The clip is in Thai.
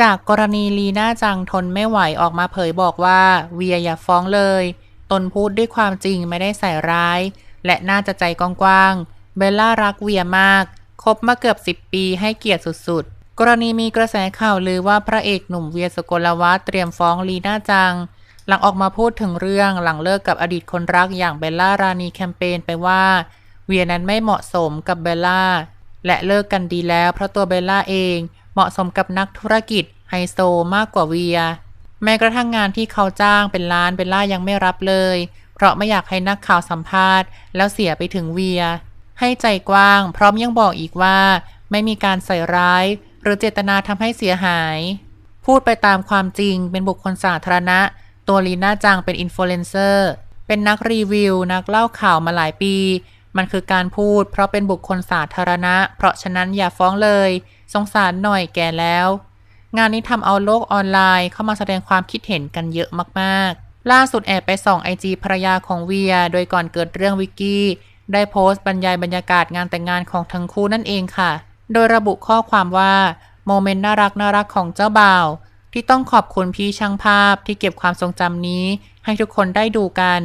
จากกรณีลีน่าจังทนไม่ไหวออกมาเผยบอกว่า เวียอย่าฟ้องเลย ตนพูดด้วยความจริงไม่ได้ใส่ร้าย และน่าจะใจกว้างๆเบลล่ารักเวียมากคบมาเกือบ 10 ปีให้เกียรติสุดๆ กรณีมีกระแสข่าวลือว่าพระเอกหนุ่มเวียสกลวัฒเตรียมฟ้องลีน่าจัง หลังออกมาพูดถึงเรื่องหลังเลิกกับอดีตคนรักอย่างเบลล่ารานีแคมเปญไปว่า เวียนั้นไม่เหมาะสมกับเบลล่าและเลิกกันดีแล้วเพราะตัวเบลล่าเอง เหมาะสมกับนักธุรกิจไฮโซมากกว่าเวีย แม้กระทั่งงานที่เขาจ้างเป็นล้านเบลล่ายังไม่รับเลย เพราะไม่อยากให้นักข่าวสัมภาษณ์ แล้วเสียไปถึงเวีย ให้ใจกว้าง พร้อมยังบอกอีกว่า ไม่มีการใส่ร้าย หรือเจตนาทำให้เสียหาย พูดไปตามความจริงเป็นบุคคลสาธารณะ ตัวลีน่าจังเป็นอินฟลูเอนเซอร์เป็นนักรีวิว นักเล่าข่าวมาหลายปี มันคือการพูด เพราะเป็นบุคคลสาธารณะ เพราะฉะนั้นอย่าฟ้องเลย สงสารหน่อยแก่แล้ว งานนี้ทำเอาโลกออนไลน์เข้ามาแสดงความคิดเห็นกันเยอะมากๆ ล่าสุดแอบไปส่องไอจีภรรยาของเวีย โดยก่อนเกิดเรื่องวิกกี้ได้โพสต์บรรยายบรรยากาศงานแต่งงานของทั้งคู่นั่นเองค่ะ โดยระบุข้อความว่าโมเมนต์น่ารักน่ารักของเจ้าบ่าว ที่ต้องขอบคุณพี่ช่างภาพที่เก็บความทรงจำนี้ ให้ทุกคนได้ดูกัน